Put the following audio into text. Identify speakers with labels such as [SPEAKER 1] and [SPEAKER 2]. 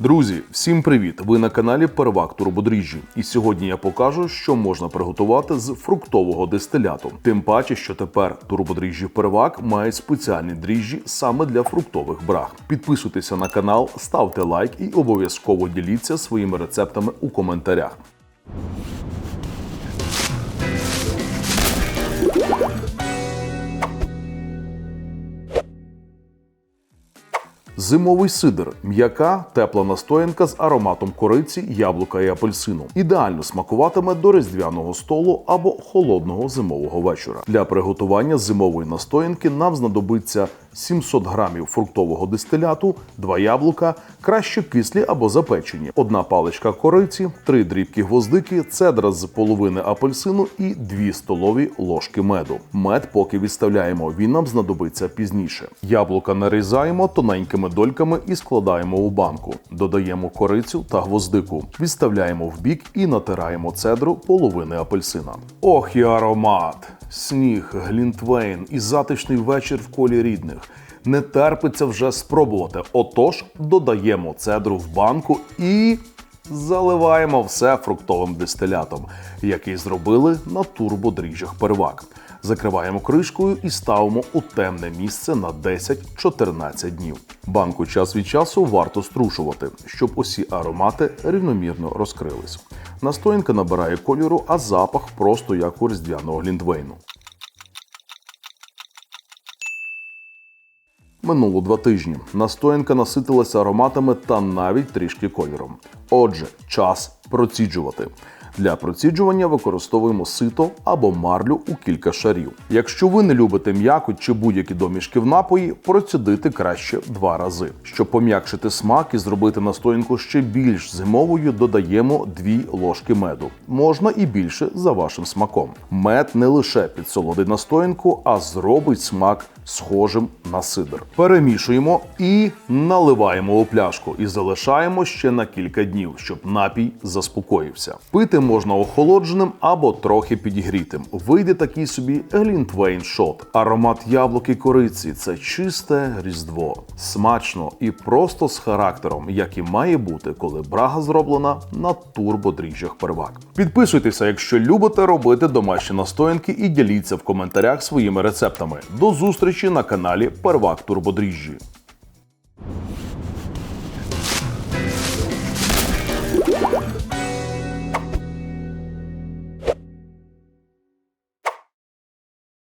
[SPEAKER 1] Друзі, всім привіт! Ви на каналі Первак Турбодріжжі. І сьогодні я покажу, що можна приготувати з фруктового дистиляту. Тим паче, що тепер турбодріжжі Первак мають спеціальні дріжджі саме для фруктових браг. Підписуйтеся на канал, ставте лайк і обов'язково діліться своїми рецептами у коментарях. Зимовий сидр м'яка, тепла настоянка з ароматом кориці, яблука і апельсину. Ідеально смакуватиме до різдвяного столу або холодного зимового вечора. Для приготування зимової настоянки нам знадобиться 700 грамів фруктового дистиляту, 2 яблука, краще кислі або запечені, одна паличка кориці, 3 дрібки гвоздики, цедра з половини апельсину і 2 столові ложки меду. Мед поки відставляємо, він нам знадобиться пізніше. Яблука нарізаємо тоненькими дольками і складаємо у банку. Додаємо корицю та гвоздику, відставляємо в бік і натираємо цедру половини апельсина. Ох, і аромат! Сніг, глінтвейн і затишний вечір в колі рідних. Не терпиться вже спробувати. Отож, додаємо цедру в банку і заливаємо все фруктовим дистилятом, який зробили на турбодріжджах первак. Закриваємо кришкою і ставимо у темне місце на 10-14 днів. Банку час від часу варто струшувати, щоб усі аромати рівномірно розкрились. Настоянка набирає кольору, а запах просто як у різдвяного глінтвейну. Минуло два тижні. Настоянка наситилася ароматами та навіть трішки кольором. Отже, час проціджувати. Для проціджування використовуємо сито або марлю у кілька шарів. Якщо ви не любите м'якоть чи будь-які домішки в напої, процідити краще два рази. Щоб пом'якшити смак і зробити настоянку ще більш зимовою, додаємо 2 ложки меду. Можна і більше за вашим смаком. Мед не лише підсолодить настоянку, а зробить смак схожим на сидр. Перемішуємо і наливаємо у пляшку і залишаємо ще на кілька днів, щоб напій заспокоївся. Пити можна охолодженим або трохи підігрітим. Вийде такий собі глінтвейн шот. Аромат яблук і кориці це чисте різдво, смачно і просто з характером, як і має бути, коли брага зроблена на турбодріжджах первак. Підписуйтеся, якщо любите робити домашні настоянки, і діліться в коментарях своїми рецептами. До зустрічі на каналі Первак Турбодріжджі.